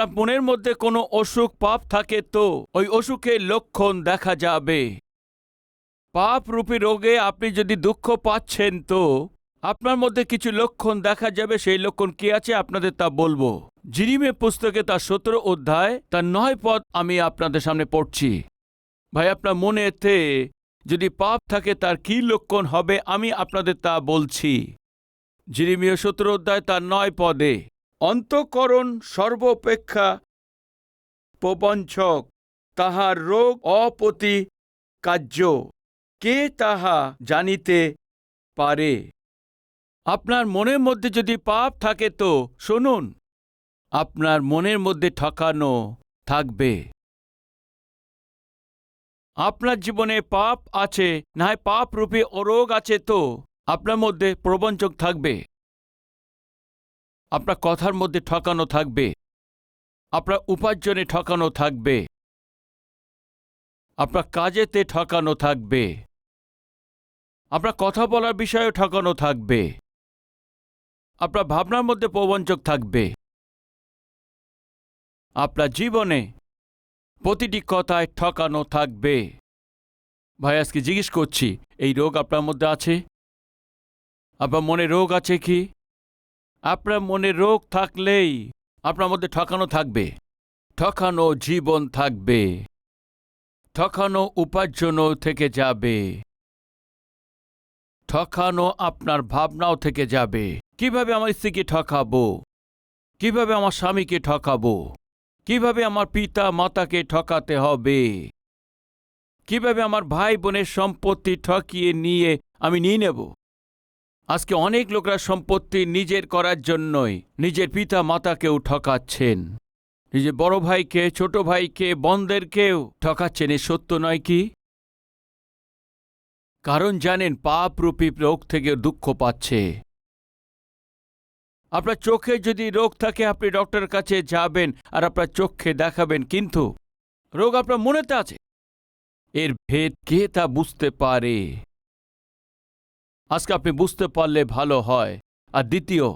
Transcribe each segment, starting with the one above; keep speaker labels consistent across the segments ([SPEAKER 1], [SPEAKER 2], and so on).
[SPEAKER 1] আপনার মনের মধ্যে কোনো অসুখ, পাপ থাকে তো ওই অসুখের লক্ষণ দেখা যাবে। পাপ রূপী রোগে আপনি যদি দুঃখ পাচ্ছেন তো আপনার মধ্যে কিছু লক্ষণ দেখা যাবে, সেই লক্ষণ কি আছে আপনাদের তা বলব। জিরিমে পুস্তকে তার সতেরো অধ্যায়, তার নয় পদ আমি আপনাদের সামনে পড়ছি। ভাই, আপনার মনেতে যদি পাপ থাকে তার কি লক্ষণ হবে আমি আপনাদের তা বলছি। জিরিমীয় সতেরো অধ্যায়, তার নয় পদে অন্তঃকরণ সর্বপেক্ষা প্রবঞ্চক, তাহার রোগ অপতি কার্য। কে তাহা জানিতে পারে? আপনার মনের মধ্যে যদি পাপ থাকে তো শুনুন। আপনার মনের মধ্যে ঠকানো থাকবে। আপনার জীবনে পাপ আছে না হয় পাপ রূপে অরোগ আছে তো আপনার মধ্যে প্রবঞ্চক থাকবে। আপনার কথার মধ্যে ঠকানো থাকবে। আপনার উপার্জনে ঠকানো থাকবে। আপনার কাজেতে ঠকানো থাকবে। আপনার কথা বলার বিষয়ে ঠকানো থাকবে। আপনার ভাবনার মধ্যে প্রবঞ্চক থাকবে। আপনার জীবনে প্রতিটি কথায় ঠকানো থাকবে। ভাই, আজকে জিজ্ঞেস করছি, এই রোগ আপনার মধ্যে আছে? আপনার মনে রোগ আছে কি? আপনার মনে রোগ থাকলেই আপনার মধ্যে ঠকানো থাকবে। ঠকানো জীবন থাকবে। ঠকানো উপার্জনও থেকে যাবে। ঠকানো আপনার ভাবনাও থেকে যাবে। কীভাবে আমার স্ত্রীকে ঠকাবো? কীভাবে আমার স্বামীকে ঠকাবো? কীভাবে আমার পিতা মাতাকে ঠকাতে হবে? কীভাবে আমার ভাই বোনের সম্পত্তি ঠকিয়ে নিয়ে আমি নিয়ে নেব? আজকে অনেক লোকরা সম্পত্তি নিজের করার জন্যই নিজের পিতা মাতাকেও ঠকাচ্ছেন। নিজের বড় ভাইকে, ছোট ভাইকে, বন্ধেরকেও ঠকাচ্ছেন, এ সত্য নয় কি? কারণ জানেন পাপরূপী রোগ থেকে দুঃখ পাচ্ছে। আপনার চোখে যদি রোগ থাকে, আপনি ডক্টরের কাছে যাবেন আর আপনার চোখে দেখাবেন, কিন্তু রোগ আপনার মনেতে আছে। এর ভেদ কে তা বুঝতে পারে? আজকে আপনি বুঝতে পারলে ভালো হয়। আর দ্বিতীয়,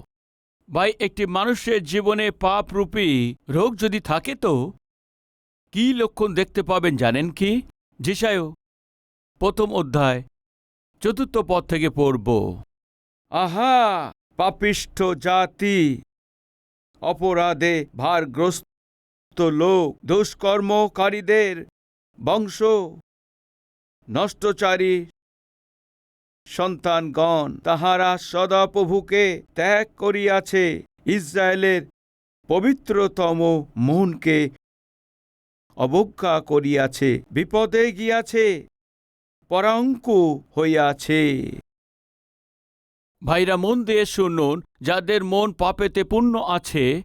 [SPEAKER 1] ভাই, একটি মানুষের জীবনে পাপরূপী রোগ যদি থাকে তো? কি লক্ষণ দেখতে পাবেন জানেন কি? জিসায় প্রথম অধ্যায়, চতুর্থ পদ থেকে পড়ব। আহা, পাপিষ্ঠ জাতি, অপরাধে ভারগ্রস্ত লোক, দুষ্কর্মকারীদের বংশ, নষ্টচারী সন্তানগণ, তাহারা সদাপ্রভুকে ত্যাগ করিয়াছে। ইসরায়েলের পবিত্রতম মনকে অবজ্ঞা করিয়াছে, বিপদে গিয়াছে পরাঙ্কু হইয়াছে। ভাইরা, মন দিয়ে শুনুন, যাদের মন পাপেতে পূর্ণ আছে,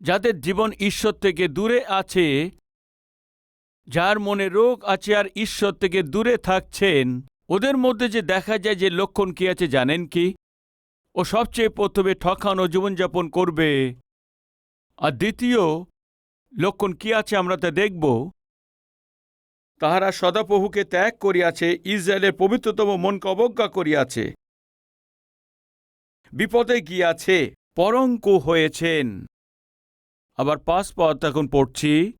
[SPEAKER 1] যাদের জীবন ঈশ্বর থেকে দূরে আছে, যার মনে রোগ আছে আর ঈশ্বর থেকে দূরে থাকছেন ওদের মধ্যে যে দেখা যায় যে লক্ষণ কি আছে জানেন কি? ও সবচেয়ে প্রথমে ঠকানো জীবনযাপন করবে। আর দ্বিতীয় লক্ষণ কি আছে আমরা তা দেখব। তাহারা সদাপ্রভুকে ত্যাগ করিয়াছে, ইসরায়েলের পবিত্রতম মনকে অবজ্ঞা করিয়াছে। বিপদে গিয়াছে পরঙ্ক হয়েছেন। আবার পাঁচ পদ এখন পড়ছি।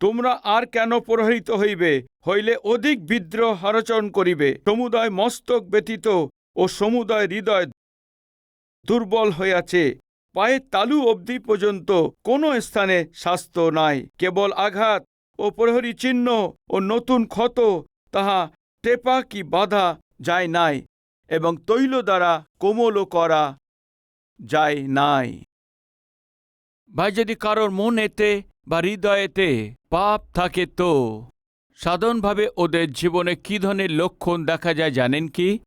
[SPEAKER 1] তোমরা আর কেন প্রহরিত হইবে? হইলে অধিক বিদ্রোহ হরচরণ করিবে। সমুদয় মস্তক ব্যতীত ও সমুদয় হৃদয় দুর্বল হইয়াছে। পায়ের তালু অবধি পর্যন্ত কোনো স্থানে স্বাস্থ্য নাই। কেবল আঘাত ও প্রহরী চিহ্ন ও নতুন ক্ষত, তাহা টেপা কি বাধা যায় নাই এবং তৈল দ্বারা কোমলও করা যায় নাই। ভাই, যদি কারোর মনেতে বা হৃদয়েতে পাপ থাকে তো? সাধারণভাবে ওদের জীবনে কী ধরনের লক্ষণ দেখা যায় জানেন কি?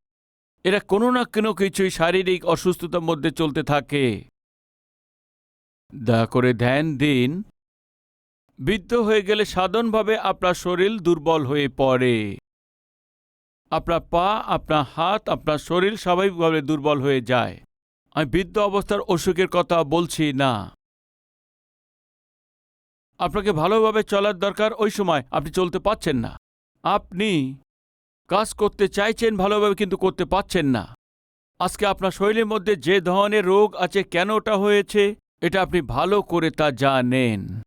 [SPEAKER 1] এরা কোনো না কোনো কিছুই শারীরিক অসুস্থতার মধ্যে চলতে থাকে। দয়া করে ধ্যান দিন। বৃদ্ধ হয়ে গেলে সাধারণভাবে আপনার শরীর দুর্বল হয়ে পড়ে। আপনার পা, আপনার হাত, আপনার শরীর স্বাভাবিকভাবে দুর্বল হয়ে যায়। আমি বৃদ্ধ অবস্থার অসুখের কথা বলছি না। আপনাকে ভালোভাবে চলার দরকার ওই সময় আপনি চলতে পারছেন না। আপনি কাজ করতে চাইছেন ভালোভাবে কিন্তু করতে পারছেন না। আজকে আপনার শরীরের মধ্যে যে ধরনের রোগ আছে, কেন ওটা হয়েছে, এটা আপনি ভালো করে তা জানেন।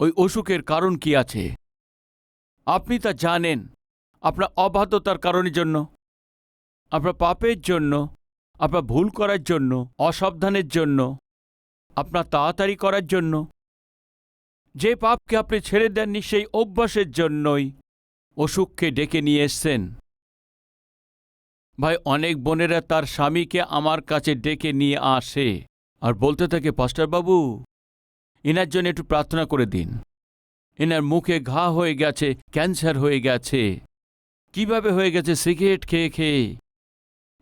[SPEAKER 1] ওই অসুখের কারণ কি আছে? আপনি তা জানেন। আপনার অবাধ্যতার কারণের জন্য, আপনার পাপের জন্য, আপনার ভুল করার জন্য, অসাবধানের জন্য, আপনার তাড়াতাড়ি করার জন্য যে পাপকে আপনি ছেড়ে দেননি সেই অভ্যাসের জন্যই অসুখকে ডেকে নিয়ে এসছেন। ভাই, অনেক বোনেরা তার স্বামীকে আমার কাছে ডেকে নিয়ে আসে। আর বলতে থাকে বাবু এনার জন্য একটু প্রার্থনা করে দিন। এনার মুখে ঘা হয়ে গেছে, ক্যান্সার হয়ে গেছে। কীভাবে হয়ে গেছে? সিগারেট খেয়ে খেয়ে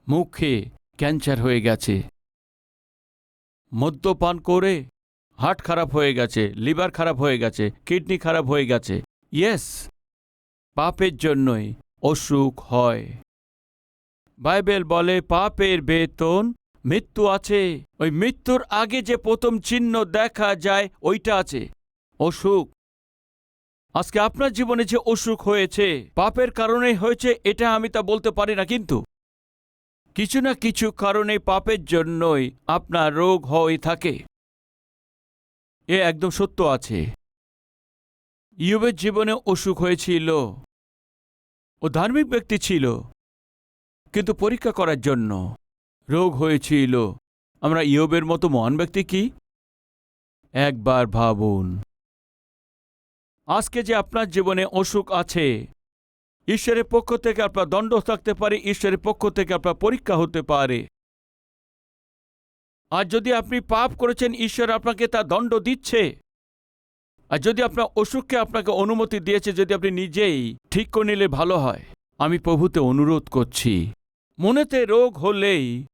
[SPEAKER 1] মুখে ক্যান্সার হয়ে গেছে। মদ্যপান করে হার্ট খারাপ হয়ে গেছে, লিভার খারাপ হয়ে গেছে, কিডনি খারাপ হয়ে গেছে। ইয়েস, পাপের জন্যই অসুখ হয়। বাইবেল বলে, পাপের বেতন মৃত্যু আছে। ওই মৃত্যুর আগে যে প্রথম চিহ্ন দেখা যায়, ওইটা আছে। অসুখ। আজকে আপনার জীবনে যে অসুখ হয়েছে, পাপের কারণে হয়েছে, এটা আমি তা বলতে পারি না, কিন্তু কিছু না কিছু কারণে পাপের জন্যই আপনার রোগ হয়ে থাকে। এ একদম সত্য আছে। ইউবের জীবনে অসুখ হয়েছিল ও ধার্মিক ব্যক্তি ছিল, কিন্তু পরীক্ষা করার জন্য রোগ হয়েছিল। আমরা ইয়বের মতো মহান ব্যক্তি কি? একবার ভাবুন। আজকে যে আপনার জীবনে অসুখ আছে, ঈশ্বরের পক্ষ থেকে আপনার দণ্ড থাকতে পারে, ঈশ্বরের পক্ষ থেকে আপনার পরীক্ষা হতে পারে। আর যদি আপনি পাপ করেছেন, ঈশ্বর আপনাকে তা দণ্ড দিচ্ছে। আর যদি আপনার অসুখকে আপনাকে অনুমতি দিয়েছে, যদি আপনি নিজেই ঠিক করে নিলে ভালো হয়। আমি প্রভুতে অনুরোধ করছি, মনেতে রোগ হলেই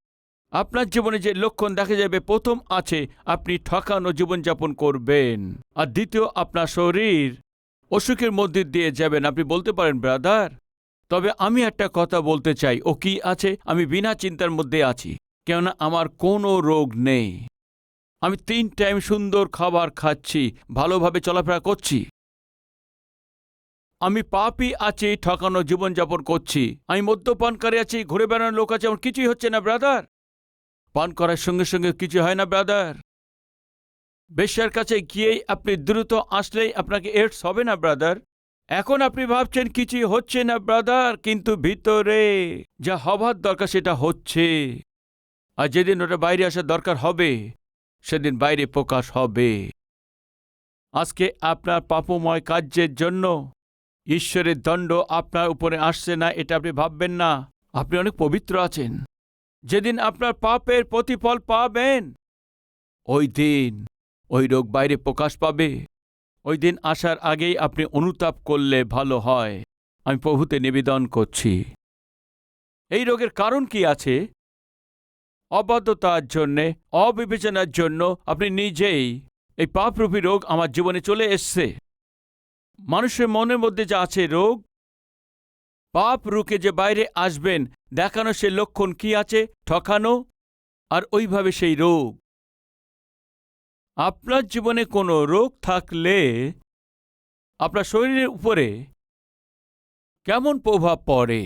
[SPEAKER 1] আপনার জীবনে যে লক্ষণ দেখা যাবে, প্রথম আছে, আপনি ঠকানো জীবনযাপন করবেন। আর দ্বিতীয়, আপনার শরীর অসুখের মধ্যে দিয়ে যাবেন। আপনি বলতে পারেন, ব্রাদার, তবে আমি একটা কথা বলতে চাই। ও কি আছে? আমি বিনা চিন্তার মধ্যে আছি। কেননা আমার কোনো রোগ নেই। আমি তিন টাইম সুন্দর খাবার খাচ্ছি, ভালোভাবে চলাফেরা করছি। আমি পাপই আছি, ঠকানো জীবনযাপন করছি। আমি মদ্যপানকারী আছি, ঘুরে বেড়ানোর লোক আছে, আমার কিছুই হচ্ছে না ব্রাদার পান করার সঙ্গে সঙ্গে কিছু হয় না ব্রাদার বেশ্যার কাছে গিয়েই আপনি দ্রুত আসলেই আপনাকে এডস হবে না ব্রাদার এখন আপনি ভাবছেন কিছুই হচ্ছে না ব্রাদার কিন্তু ভিতরে যা হবার দরকার সেটা হচ্ছে। আর যেদিন ওটা বাইরে আসার দরকার হবে, সেদিন বাইরে প্রকাশ হবে। আজকে আপনার পাপময় কার্যের জন্য ঈশ্বরের দণ্ড আপনার উপরে আসছে না, এটা আপনি ভাববেন না। আপনি অনেক পবিত্র আছেন। যেদিন আপনার পাপের প্রতিফল পাবেন, ওই দিন ওই রোগ বাইরে প্রকাশ পাবে। ওই দিন আসার আগেই আপনি অনুতাপ করলে ভালো হয়। আমি প্রভুতে নিবেদন করছি। এই রোগের কারণ কি আছে? অবাধ্যতার জন্যে, অবিবেচনার জন্য আপনি নিজেই এই পাপরূপী রোগ আমার জীবনে চলে এসছে। মানুষের মনের মধ্যে যা আছে রোগ, পাপ রুকে যে বাইরে আসবেন, দেখানো সে লক্ষণ কি আছে, ঠকানো, আর ওইভাবে সেই রোগ। আপনার জীবনে কোনো রোগ থাকলে আপনার শরীরের উপরে কেমন প্রভাব পড়ে?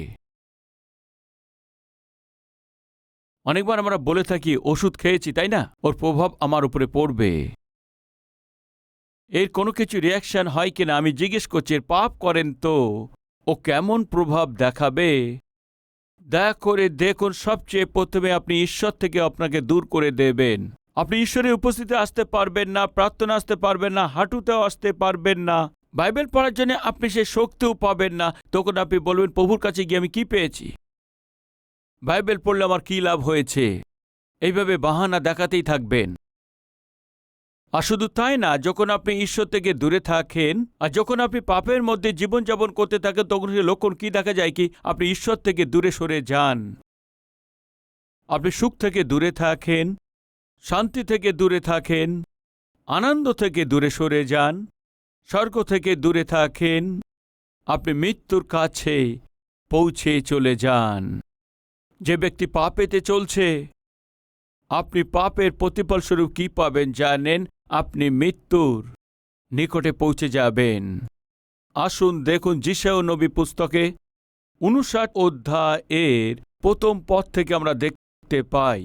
[SPEAKER 1] অনেকবার আমরা বলে থাকি, ওষুধ খেয়েছি তাই না? ওর প্রভাব আমার উপরে পড়বে। এর কোনো কিছু রিয়াকশন হয় কিনা আমি জিজ্ঞেস করছি, এর পাপ করেন তো? ও কেমন প্রভাব দেখাবে? দয়া করে দেখুন, সবচেয়ে প্রথমে আপনি ঈশ্বর থেকে আপনাকে দূর করে দেবেন। আপনি ঈশ্বরের উপস্থিতি আসতে পারবেন না, প্রার্থনা আসতে পারবেন না, হাঁটুতেও আসতে পারবেন না। বাইবেল পড়ার জন্য আপনি সে শক্তিও পাবেন না। তখন আপনি বলবেন, প্রভুর কাছে গিয়ে আমি কি পেয়েছি? বাইবেল পড়লে আমার কী লাভ হয়েছে? এইভাবে বাহানা দেখাতেই থাকবেন। আর শুধু তাই না, যখন আপনি ঈশ্বর থেকে দূরে থাকেন, আর যখন আপনি পাপের মধ্যে জীবনযাপন করতে থাকেন, তখন সেই লক্ষণ কি দেখা যায় কি? আপনি ঈশ্বর থেকে দূরে সরে যান। আপনি সুখ থেকে দূরে থাকেন, শান্তি থেকে দূরে থাকেন, আনন্দ থেকে দূরে সরে যান, স্বর্গ থেকে দূরে থাকেন, আপনি মৃত্যুর কাছে পৌঁছে চলে যান। যে ব্যক্তি পা পেতে চলছে, আপনি পাপের প্রতিফলস্বরূপ কি পাবেন জানেন? আপনি মৃত্যুর নিকটে পৌঁছে যাবেন। আসুন দেখুন জিসাও নবী পুস্তকে উনষাট অধ্যায়ের প্রথম পথ থেকে আমরা দেখতে পাই।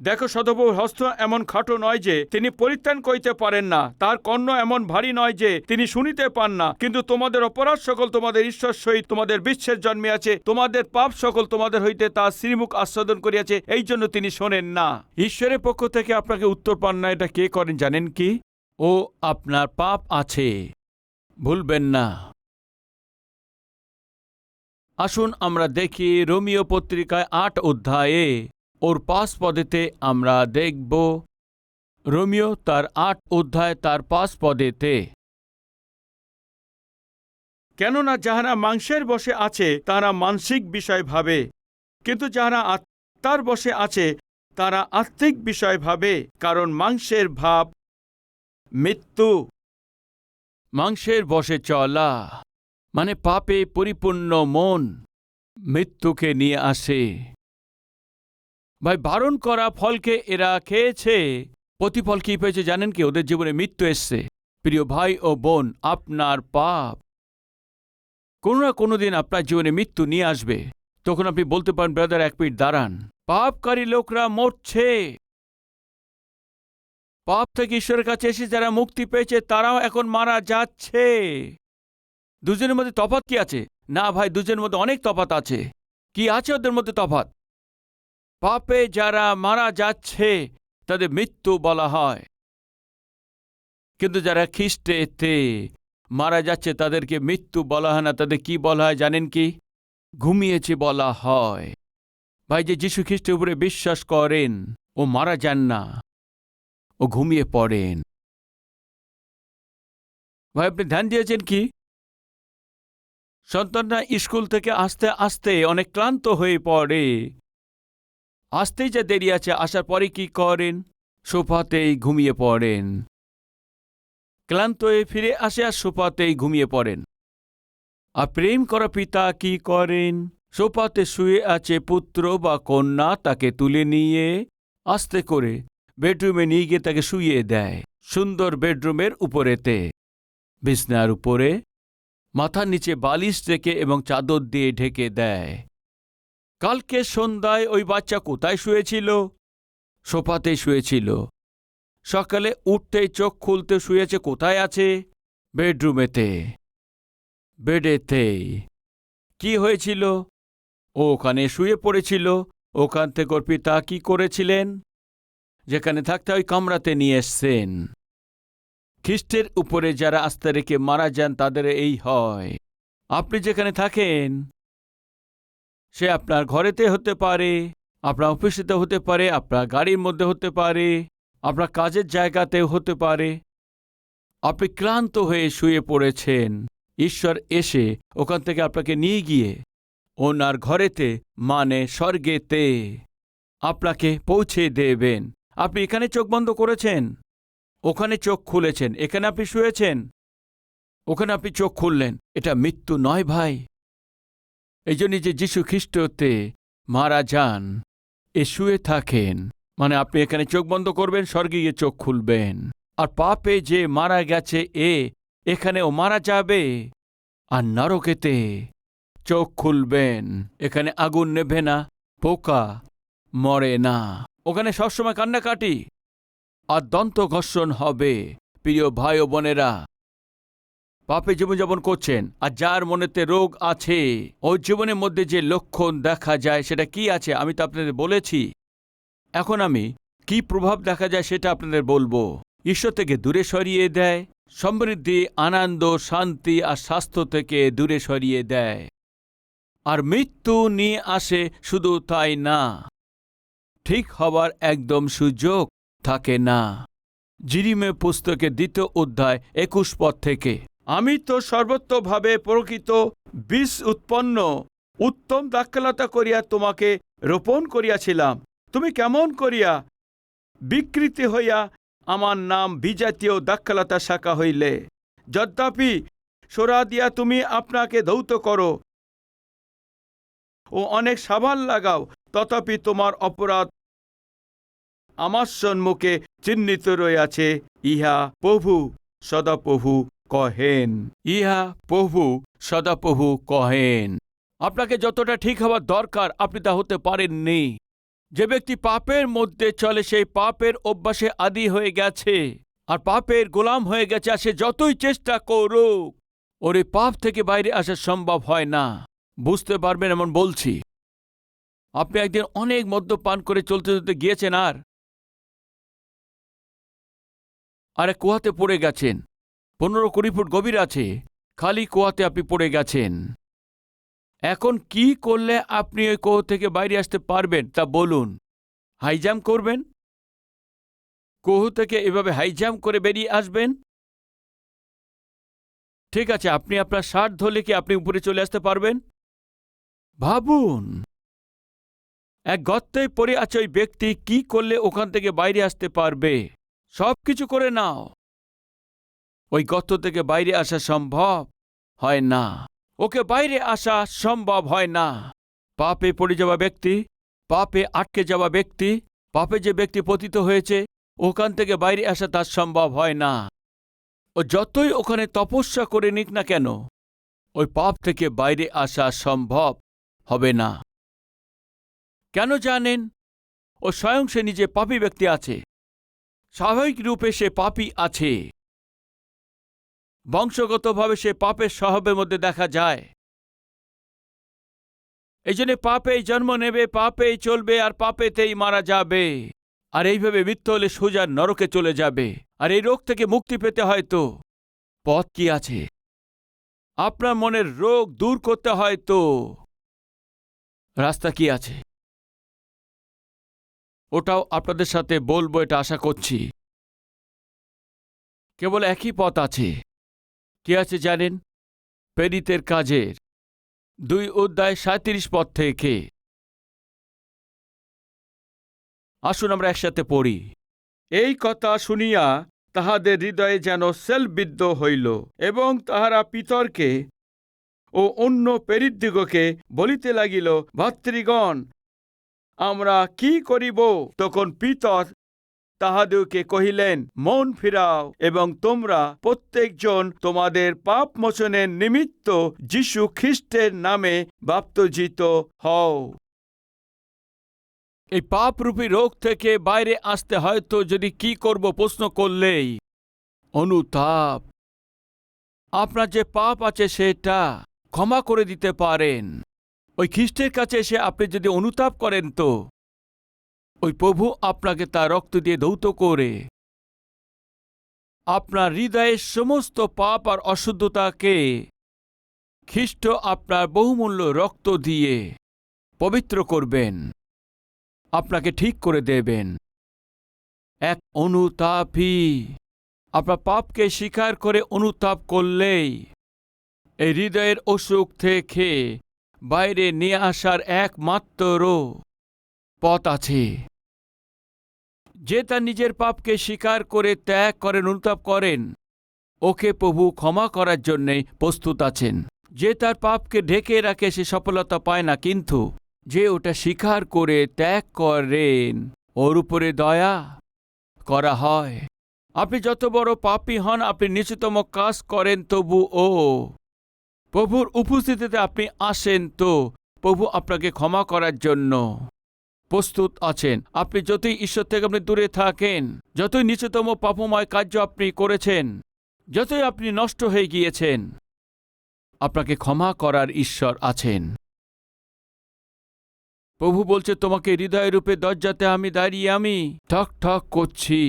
[SPEAKER 1] দেখো সদবু হস্ত এমন খাটো নয় যে তিনি পরিত্রাণ করিতে পারেন না। তার কর্ণ এমন ভারী নয় যে তিনি শুনিতে পান না। কিন্তু তোমাদের অপরাধ সকল তোমাদের ঈশ্বর সহিত তোমাদের বিশ্বের জন্মিয়াছে তোমাদের পাপ সকল তোমাদের হইতে তার শ্রীমুখ আস্বাদন করিয়াছে। এই জন্য তিনি শোনেন না। ঈশ্বরের পক্ষ থেকে আপনাকে উত্তর পান না, এটা কে করেন জানেন কি? ও, আপনার পাপ আছে। ভুলবেন না। আসুন আমরা দেখি রোমিও পত্রিকায় আট অধ্যায়ে। ওর পাঁচ পদেতে আমরা দেখব। রোমিও তার আট অধ্যায় তার পাঁচ পদেতে। কেননা যাহারা মাংসের বসে আছে তারা মানসিক বিষয় ভাবে। কিন্তু যাহারা আত্মার বসে আছে তারা আত্মিক বিষয় ভাবে কারণ মাংসের ভাব মৃত্যু। মাংসের বসে চলা মানে পাপে পরিপূর্ণ মন মৃত্যুকে নিয়ে আসে। ভাই, বারণ করা ফলকে এরা খেয়েছে। প্রতিফল কি পেয়েছে জানেন কি? ওদের জীবনে মৃত্যু এসছে। প্রিয় ভাই ও বোন, আপনার পাপ। কোনো না কোনো দিন আপনার জীবনে মৃত্যু নিয়ে আসবে। তখন আপনি বলতে পারেন, ব্রাদার, এক মিনিট দাঁড়ান। পাপকারী লোকরা মরছে। পাপ থেকে ঈশ্বরের কাছে এসে যারা মুক্তি পেয়েছে, তারাও এখন মারা যাচ্ছে। দুজনের মধ্যে তফাত কি আছে? না ভাই, দুজনের মধ্যে অনেক তফাত আছে। কি আছে ওদের মধ্যে তফাত পাপে যারা মারা যাচ্ছে, তাদের মৃত্যু বলা হয়। কিন্তু যারা খ্রিস্টেতে মারা যাচ্ছে, তাদেরকে মৃত্যু বলা হয় না। তাদের কি বলা হয় জানেন কি? ঘুমিয়েছে বলা হয়। ভাই যে যীশু খ্রিস্টের উপরে বিশ্বাস করেন, ও মারা যান না, ও ঘুমিয়ে পড়েন। ভাই আপনি ধ্যান দিয়েছেন কি? সন্তানরা স্কুল থেকে আসতে আসতে অনেক ক্লান্ত হয়ে পড়ে। আসতেই যা দেরি আছে, আসার পরে কি করেন? সোফাতেই ঘুমিয়ে পড়েন। ক্লান্ত হয়ে ফিরে আসে আর সোফাতেই ঘুমিয়ে পড়েন। আর প্রেম করা পিতা কি করেন? সোফাতে শুয়ে আছে পুত্র বা কন্যা তাকে তুলে নিয়ে আস্তে করে বেডরুমে নিয়ে গিয়ে তাকে শুইয়ে দেয়। সুন্দর বেডরুমের উপরেতে। বিছনার উপরে মাথার নিচে বালিশ রেখে এবং চাদর দিয়ে ঢেকে দেয়। কালকে সন্ধ্যায় ওই বাচ্চা কোথায় শুয়েছিল? সোফাতে শুয়েছিল। সকালে উঠতেই চোখ খুলতে শুয়েছে কোথায় আছে? বেডরুমেতে। বেডেতে। কি হয়েছিল? ও ওখানে শুয়ে পড়েছিল। ওখান থেকে ওর পিতা কি করেছিলেন? যেখানে থাকতে ওই কামরাতে নিয়ে এসছেন। খ্রিস্টের উপরে যারা আস্থা রেখে মারা যান, তাদের এই হয়। আপনি যেখানে থাকেন সে আপনার ঘরেতে হতে পারে, আপনার অফিসেতে হতে পারে, আপনার গাড়ির মধ্যে হতে পারে, আপনার কাজের জায়গাতেও হতে পারে। আপনি ক্লান্ত হয়ে শুয়ে পড়েছেন। ঈশ্বর এসে ওখান থেকে আপনাকে নিয়ে গিয়ে ওনার ঘরেতে মানে স্বর্গেতে, আপনাকে পৌঁছে দেবেন। আপনি এখানে চোখ বন্ধ করেছেন? ওখানে চোখ খুলেছেন। এখানে আপনি শুয়েছেন? ওখানে আপনি চোখ খুললেন। এটা মৃত্যু নয় ভাই। এই জন্য যে যীশু খ্রিস্টতে মারা যান এ শুয়ে থাকেন। মানে আপনি এখানে চোখ বন্ধ করবেন স্বর্গে গিয়ে চোখ খুলবেন। আর পাপে যে মারা গেছে, এ এখানেও মারা যাবে। আর নরকেতে চোখ খুলবেন, এখানে আগুন নেভে না, পোকা মরে না। ওখানে সবসময় কান্নাকাটি। আর দন্ত ঘর্ষণ হবে। প্রিয় ভাই ও বোনেরা পাপে জীবনযাপন করছেন আর যার মনেতে রোগ আছে, ওর জীবনের মধ্যে যে লক্ষণ দেখা যায় সেটা কি আছে আমি তো আপনাদের বলেছি। এখন আমি কি প্রভাব দেখা যায় সেটা আপনাদের বলব। ঈশ্বর থেকে দূরে সরিয়ে দেয়, সমৃদ্ধি, আনন্দ, শান্তি আর স্বাস্থ্য থেকে দূরে সরিয়ে দেয়। আর মৃত্যু নিয়ে আসে শুধু তাই না। ঠিক হবার একদম সুযোগ থাকে না। জিরিমে পুস্তকে দ্বিতীয় অধ্যায় একুশ পথ থেকে। আমি তো সর্বত্রভাবে প্রকৃত বিষ উৎপন্ন, উত্তম দাক্ষলতা করিয়া তোমাকে রোপণ করিয়াছিলাম। তুমি কেমন করিয়া বিকৃতি হইয়া আমার নাম বিজাতীয় দাক্ষলতা শাখা হইলে? যদ্যপি সোরা দিয়া তুমি আপনাকে ধৌত করো ও অনেক সাবান লাগাও, তথাপি তোমার অপরাধ আমার সম্মুখে চিহ্নিত রয়েছে। ইহা প্রভু, সদাপ্রভু কহেন। ইহা প্রভু সদাপ্রভু কহেন। আপনাকে যতটা ঠিক হওয়ার দরকার, আপনি তা হতে পারেননি। যে ব্যক্তি পাপের মধ্যে চলে, সেই পাপের অভ্যাসে আদি হয়ে গেছে। আর পাপের গোলাম হয়ে গেছে, আর সে যতই চেষ্টা করুক, ওর এই পাপ থেকে বাইরে আসা সম্ভব হয় না। বুঝতে পারবেন এমন বলছি। আপনি একদিন অনেক মদ্যপান করে চলতে চলতে গিয়েছেন আর? আরে কুয়াতে পড়ে গেছেন। পনেরো কুড়ি ফুট গভীর আছে। খালি কুয়াতে আপনি পড়ে গেছেন। এখন কি করলে আপনি ওই কুয়ো থেকে বাইরে আসতে পারবেন তা বলুন। হাইজাম করবেন? কুহু থেকে এভাবে হাইজাম করে বেরিয়ে আসবেন? ঠিক আছে, আপনি আপনার শার্ট ধরলে কি আপনি উপরে চলে আসতে পারবেন? ভাবুন। এক গর্তে পড়ে আছে ওই ব্যক্তি কি করলে ওখান থেকে বাইরে আসতে পারবে? সব কিছু করে নাও। ওই গর্ত থেকে বাইরে আসা সম্ভব হয় না। ওকে বাইরে আসা সম্ভব হয় না। পাপে পড়ে যাওয়া ব্যক্তি, পাপে আটকে যাওয়া ব্যক্তি, পাপে যে ব্যক্তি পতিত হয়েছে, ওখান থেকে বাইরে আসা তার সম্ভব হয় না। ও যতই ওখানে তপস্যা করে নিক না কেন, ওই পাপ থেকে বাইরে আসা সম্ভব হবে না। কেন জানেন? ও স্বয়ং সে নিজে পাপী ব্যক্তি আছে। স্বাভাবিক রূপে সে পাপী আছে। বংশগতভাবে সে পাপের স্বভাবের মধ্যে দেখা যায়। এই জন্য পাপেই জন্ম নেবে, পাপেই চলবে, আর পাপেতেই মারা যাবে। আর এইভাবে মৃত্যু হলে সোজা নরকে চলে যাবে। আর এই রোগ থেকে মুক্তি পেতে হয়তো। পথ কি আছে? আপনার মনের রোগ দূর করতে হয়তো। রাস্তা কি আছে? ওটাও আপনাদের সাথে বলব, এটা আশা করছি। কেবল একই পথ আছে। কি আছে জানেন? পেরিতের কাজের। দুই অধ্যায় সাঁত্রিশ পদ থেকে। আসুন আমরা একসাথে পড়ি। এই কথা শুনিয়া তাহাদের হৃদয়ে যেন সেলবিদ্ধ হইল এবং তাহারা পিতরকে ও অন্য পেরিতদিগকে বলিতে লাগিল, ভাতৃগণ, আমরা কি করিব? তখন পিতর তাহাদেরকে কহিলেন, মন ফিরাও এবং তোমরা প্রত্যেকজন তোমাদের পাপ মোচনের নিমিত্ত যীশু খ্রিস্টের নামে বাপ্তজিত হও। এই পাপরূপী রোগ থেকে বাইরে আসতে হয়তো যদি কি করব প্রশ্ন করলেই। অনুতাপ, আপনার যে পাপ আছে সেটা ক্ষমা করে দিতে পারেন। ওই খ্রিস্টের কাছে এসে আপনি যদি অনুতাপ করেন তো। ওই প্রভু আপনাকে তার রক্ত দিয়ে ধৌত করে। আপনার হৃদয়ের সমস্ত পাপ আর অশুদ্ধতাকে খ্রিস্ট আপনার বহুমূল্য রক্ত দিয়ে পবিত্র করবেন। আপনাকে ঠিক করে দেবেন। এক অনুতাপই। আপনার পাপকে স্বীকার করে অনুতাপ করলেই এই হৃদয়ের অসুখ থেকে বাইরে নিয়ে আসার একমাত্র পথ আছে। যে তার নিজের পাপকে স্বীকার করে ত্যাগ করেন, অনুতাপ করেন, ওকে প্রভু ক্ষমা করার জন্যে প্রস্তুত আছেন। যে তার পাপকে ঢেকে রাখে, সে সফলতা পায় না, কিন্তু যে ওটা স্বীকার করে ত্যাগ করেন, ওর উপরে দয়া করা হয়। আপনি যত বড় পাপী হন, আপনি নিচুতম কাজ করেন, তবু ও প্রভুর উপস্থিতিতে আপনি আসেন, তো প্রভু আপনাকে ক্ষমা করার জন্য। প্রস্তুত আছেন। আপনি যতই ঈশ্বর থেকে আপনি দূরে থাকেন, যতই নিচুতম পাপময় কার্য আপনি করেছেন, যতই আপনি নষ্ট হয়ে গিয়েছেন, আপনাকে ক্ষমা করার ঈশ্বর আছেন। প্রভু বলছে, তোমাকে হৃদয় রূপে দরজাতে আমি দাঁড়িয়ে আমি ঠক ঠক করছি।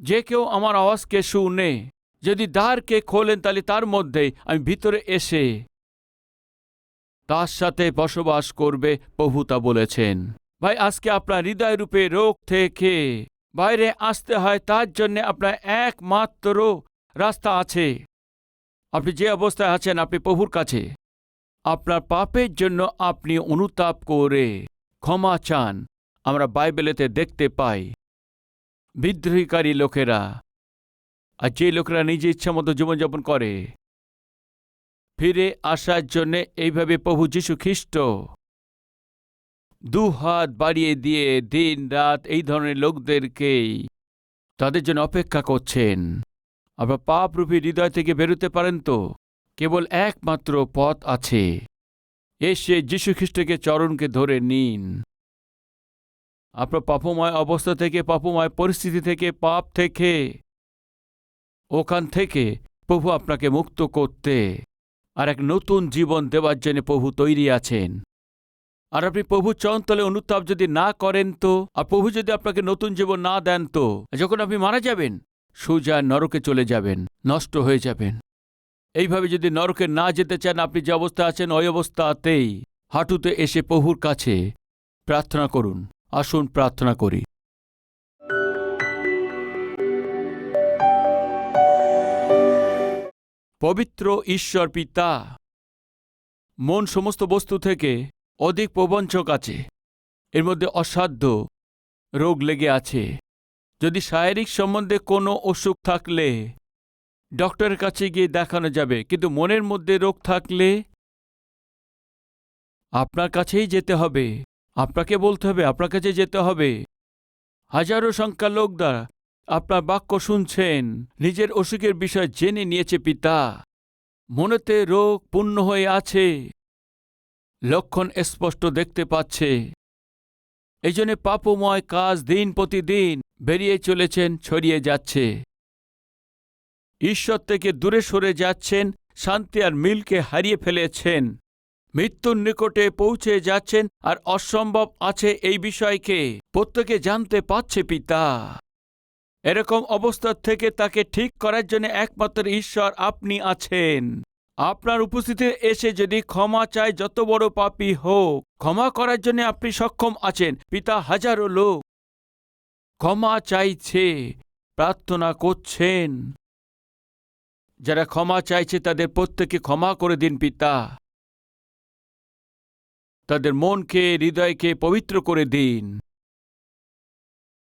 [SPEAKER 1] যে কেউ আমার আওয়াজকে শুনে, যদি দ্বারকে খোলেন তাহলে তার মধ্যে আমি ভিতরে এসে তার সাথে বসবাস করবে। প্রভু তা বলেছেন। ভাই, আজকে আপনার হৃদয় রূপে রোগ থেকে বাইরে আসতে হয়, তার জন্য আপনার একমাত্র রাস্তা আছে। আপনি যে অবস্থায় আছেন, আপনি প্রভুর কাছে। আপনার পাপের জন্য আপনি অনুতাপ করে ক্ষমা চান। আমরা বাইবেলেতে দেখতে পাই, বিদ্রোহীকারী লোকেরা। আর যে লোকেরা নিজে ইচ্ছা মতো জীবনযাপন করে, ফিরে আসার জন্যে এইভাবে প্রভু যীশু খ্রিস্ট দু হাত বাড়িয়ে দিয়ে দিন রাত এই ধরনের লোকদেরকেই তাদের জন্য অপেক্ষা করছেন। আপনার পাপরূপী হৃদয় থেকে বেরোতে পারেন তো? কেবল একমাত্র পথ আছে। এসে যীশু খ্রিস্টকে চরণকে ধরে নিন। আপনার পাপময় অবস্থা থেকে, পাপময় পরিস্থিতি থেকে, পাপ থেকে, ওখান থেকে প্রভু আপনাকে মুক্ত করতে। আর এক নতুন জীবন দেওয়ার জন্য প্রভু তৈরি আছেন। আর আপনি প্রভু চন্তলে অনুতাপ যদি না করেন তো, আর প্রভু যদি আপনাকে নতুন জীবন না দেন তো, যখন আপনি মারা যাবেন, সোজা নরকে চলে যাবেন, নষ্ট হয়ে যাবেন। এইভাবে যদি নরকে না যেতে চান, আপনি যে অবস্থা আছেন, ওই অবস্থাতেই হাঁটুতে এসে প্রভুর কাছে প্রার্থনা করুন। আসুন প্রার্থনা করি। পবিত্র ঈশ্বর পিতা, মন সমস্ত বস্তু থেকে অধিক প্রবঞ্চক আছে। এর মধ্যে অসাধ্য রোগ লেগে আছে। যদি শারীরিক সম্বন্ধে কোনো অসুখ থাকলে ডক্টরের কাছে গিয়ে দেখানো যাবে, কিন্তু মনের মধ্যে রোগ থাকলে আপনার কাছেই যেতে হবে। আপনাকে বলতে হবে, আপনার কাছে যেতে হবে। হাজারো সংখ্যা লোক দ্বারা আপনার বাক্য শুনছেন, নিজের অসুখের বিষয় জেনে নিয়েছে পিতা। মনেতে রোগ পূর্ণ হয়ে আছে। লক্ষণ স্পষ্ট দেখতে পাচ্ছে। এই জন্যে পাপময় কাজ দিন প্রতিদিন বেরিয়ে চলেছেন, ছড়িয়ে যাচ্ছে। ঈশ্বর থেকে দূরে সরে যাচ্ছেন, শান্তি আর মিলকে হারিয়ে ফেলেছেন। মৃত্যুর নিকটে পৌঁছে যাচ্ছেন আর অসম্ভব আছে এই বিষয়কে। প্রত্যেকে জানতে পাচ্ছে পিতা। এরকম অবস্থা থেকে তাকে ঠিক করার জন্য একমাত্র ঈশ্বর আপনি আছেন। আপনার উপস্থিতি এসে যদি ক্ষমা চায়, যত বড় পাপী হোক। ক্ষমা করার জন্য আপনি সক্ষম আছেন, পিতা হাজারো লোক। ক্ষমা চাইছে, প্রার্থনা করছেন। যারা ক্ষমা চাইছে, তাদের প্রত্যেকে ক্ষমা করে দিন, পিতা। তাদের মনকে, হৃদয়কে পবিত্র করে দিন।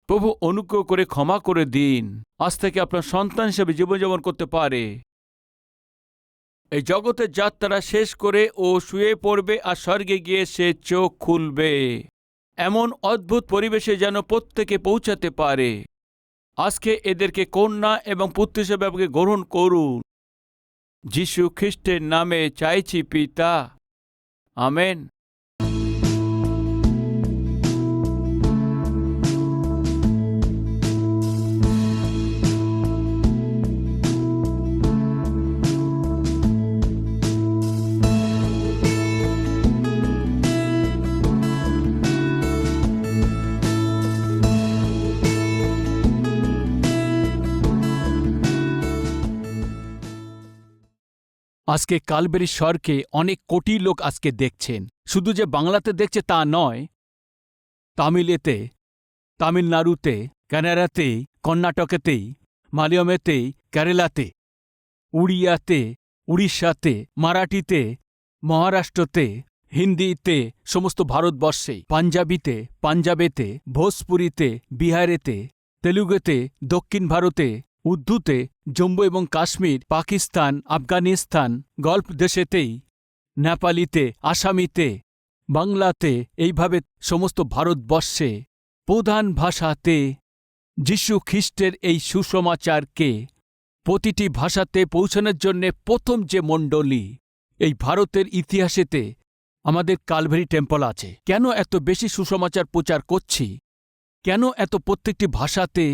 [SPEAKER 1] প্রভু অনুগ্রহ করে ক্ষমা করে দিন। আজ থেকে আপনার সন্তান হিসেবে জীবনযাপন করতে পারে। এই জগতের যাত্রা শেষ করে ও শুয়ে পড়বে আর স্বর্গে গিয়ে সে চোখ খুলবে। এমন অদ্ভুত পরিবেশে যেন প্রত্যেকে পৌঁছাতে পারে। আজকে এদেরকে কন্যা এবং পুত্র হিসেবে আমাকে গ্রহণ করুন। যিশু খ্রিস্টের নামে চাইছি পিতা। আমেন।
[SPEAKER 2] আজকে কালবেরি স্বরকে অনেক কোটি লোক আজকে দেখছেন। শুধু যে বাংলাতে দেখছে তা নয়, তামিলেতে, তামিলনাড়ুতে কানাডাতেই কর্ণাটকেতেই মালয়ামেতেই কেরালাতে, উড়িয়াতে, উড়িষ্যাতে, মারাঠিতে, মহারাষ্ট্রতে, হিন্দিতে, সমস্ত ভারতবর্ষে, পাঞ্জাবিতে, পাঞ্জাবেতে, ভোজপুরিতে, বিহারেতে, তেলুগুতে, দক্ষিণ ভারতে উর্দুতে জম্মু এবং কাশ্মীর, পাকিস্তান, আফগানিস্তান, গল্ফ দেশেতেই, নেপালিতে, আসামিতে, বাংলাতে এইভাবে সমস্ত ভারতবর্ষে প্রধান ভাষাতে যীশু খ্রিস্টের এই সুসমাচারকে প্রতিটি ভাষাতে পৌঁছানোর জন্যে প্রথম যে মণ্ডলী এই ভারতের ইতিহাসেতে আমাদের কালভেরি টেম্পল আছে। কেন এত বেশি সুসমাচার প্রচার করছি? কেন এত প্রত্যেকটি ভাষাতে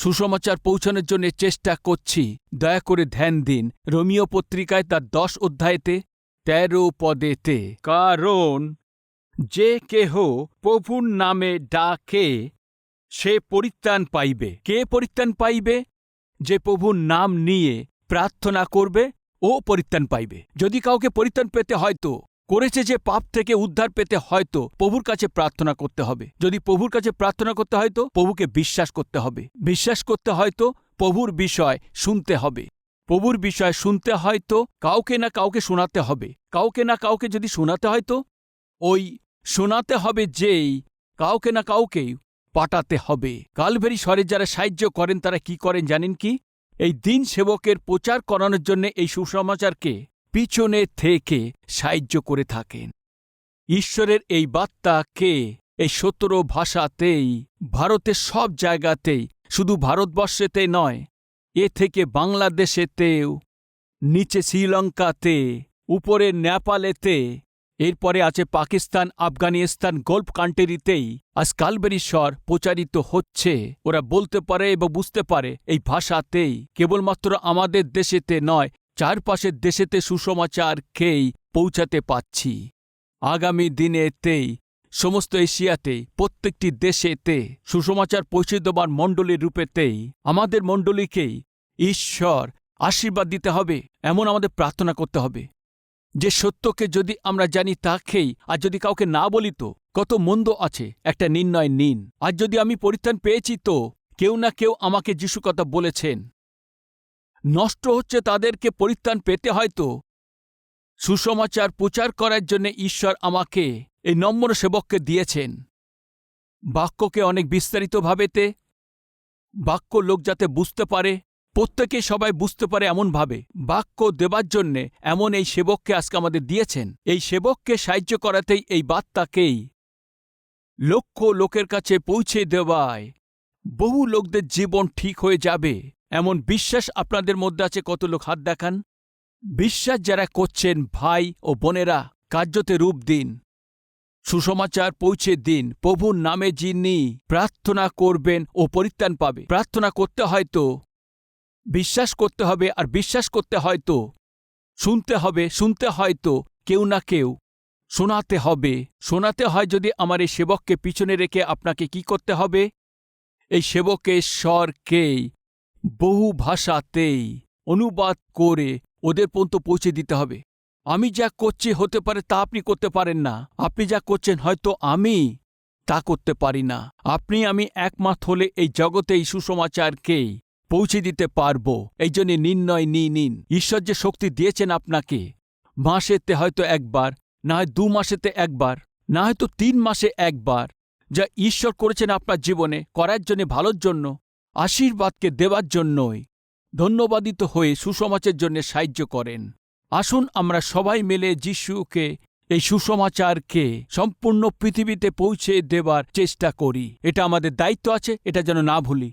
[SPEAKER 2] সুসমাচার পৌঁছানোর জন্য চেষ্টা করছি। দয়া করে ধ্যান দিন। রোমিও পত্রিকায় তার দশ অধ্যায়েতে, তেরো পদেতে, কারণ যে কেহ প্রভুর নামে ডাকে, সে পরিত্রাণ পাইবে। কে পরিত্রাণ পাইবে? যে প্রভুর নাম নিয়ে প্রার্থনা করবে, ও পরিত্রাণ পাইবে। যদি কাউকে পরিত্রাণ পেতে হয় তো?
[SPEAKER 1] করেছে যে পাপ থেকে উদ্ধার পেতে হয়তো প্রভুর কাছে প্রার্থনা করতে হবে। যদি প্রভুর কাছে প্রার্থনা করতে হয়তো প্রভুকে বিশ্বাস করতে হবে। বিশ্বাস করতে হয়তো প্রভুর বিষয় শুনতে হবে। প্রভুর বিষয় শুনতে হয়তো কাউকে না কাউকে শোনাতে হবে। কাউকে না কাউকে যদি শোনাতে হয়তো ওই শোনাতে হবে যেই কাউকে না কাউকেই পাঠাতে হবে। কালভেরি স্বরে যারা সাহায্য করেন তারা কি করেন জানেন কি? এই দিন সেবকের প্রচার করানোর জন্য এই সুসমাচারকে পিছনে থেকে সাহায্য করে থাকেন। ঈশ্বরের এই বার্তাকে এই সতেরো ভাষাতেই, ভারতের সব জায়গাতেই, শুধু ভারতবর্ষেতে নয়, এ থেকে বাংলাদেশেতেও, নিচে শ্রীলঙ্কাতে, উপরে নেপালেতে, এরপরে আছে পাকিস্তান, আফগানিস্তান, গল্ফ কান্ট্রিতেই আজ কালবেরি স্বর প্রচারিত হচ্ছে। ওরা বলতে পারে এবং বুঝতে পারে এই ভাষাতেই, কেবলমাত্র আমাদের দেশেতে নয় চারপাশের দেশেতে সুসমাচারকেই পৌঁছাতে পাচ্ছি। আগামী দিনেতেই সমস্ত এশিয়াতে, প্রত্যেকটি দেশেতে সুসমাচার পৌঁছে দেবার মণ্ডলীর রূপেতেই, আমাদের মণ্ডলীকেই ঈশ্বর আশীর্বাদ দিতে হবে, এমন আমাদের প্রার্থনা করতে হবে। যে সত্যকে যদি আমরা জানি তাকেই আর যদি কাউকে না বলি তো, কত মন্দ আছে, একটা নির্ণয় নিন। আর যদি আমি পরিত্রাণ পেয়েছি তো, কেউ না কেউ আমাকে যিশু কথা বলেছেন। নষ্ট হচ্ছে তাদেরকে পরিত্রাণ পেতে হয়তো। সুসমাচার প্রচার করার জন্য ঈশ্বর আমাকে এই নম্র সেবককে দিয়েছেন। বাক্যকে অনেক বিস্তারিতভাবেতে, বাক্য লোক যাতে বুঝতে পারে, প্রত্যেকে সবাই বুঝতে পারে এমনভাবে। বাক্য দেবার জন্যে এমন এই সেবককে আজকে আমাদের দিয়েছেন। এই সেবককে সাহায্য করাতেই এই বার্তাকেই লক্ষ লোকের কাছে পৌঁছে দেওয়ায় বহু লোকদের জীবন ঠিক হয়ে যাবে। এমন বিশ্বাস আপনাদের মধ্যে আছে কত লোক হাত দেখান? বিশ্বাস যারা করছেন ভাই ও বোনেরা, কার্যতে রূপ দিন। সুসমাচার পৌঁছে দিন। প্রভুর নামে যিনি প্রার্থনা করবেন ও পরিত্রাণ পাবে। প্রার্থনা করতে হয়তো, বিশ্বাস করতে হবে আর বিশ্বাস করতে হয়তো, শুনতে হবে, শুনতে হয়তো, কেউ না কেউ। শোনাতে হবে। শোনাতে হয় যদি আমার এই সেবককে পিছনে রেখে আপনাকে কি করতে হবে? এই সেবকের স্বরকেই বহু ভাষাতেই অনুবাদ করে ওদের পর্যন্ত পৌঁছে দিতে হবে। আমি যা করছি হতে পারে তা আপনি করতে পারেন না। আপনি যা করছেন হয়তো আমি তা করতে পারি না। আপনি আমি একমাত হলে এই জগতে এই সুসমাচারকেই পৌঁছে দিতে পারব। এই জন্য নির্ণয় নিই নিন। ঈশ্বর যে শক্তি দিয়েছেন আপনাকে, মাসেতে হয়তো একবার, না হয় দু মাসেতে একবার, না হয়তো তিন মাসে একবার, যা ঈশ্বর করেছেন আপনার জীবনে, করার জন্য, ভালোর জন্য আশীর্বাদকে দেবার জন্যই ধন্যবাদিত হয়ে সুসমাচের জন্য সাহায্য করেন। আসুন আমরা সবাই মিলে যিশুকে, এই সুসমাচারকে সম্পূর্ণ পৃথিবীতে পৌঁছে দেবার চেষ্টা করি। এটা আমাদের দায়িত্ব আছে, এটা যেন না ভুলি।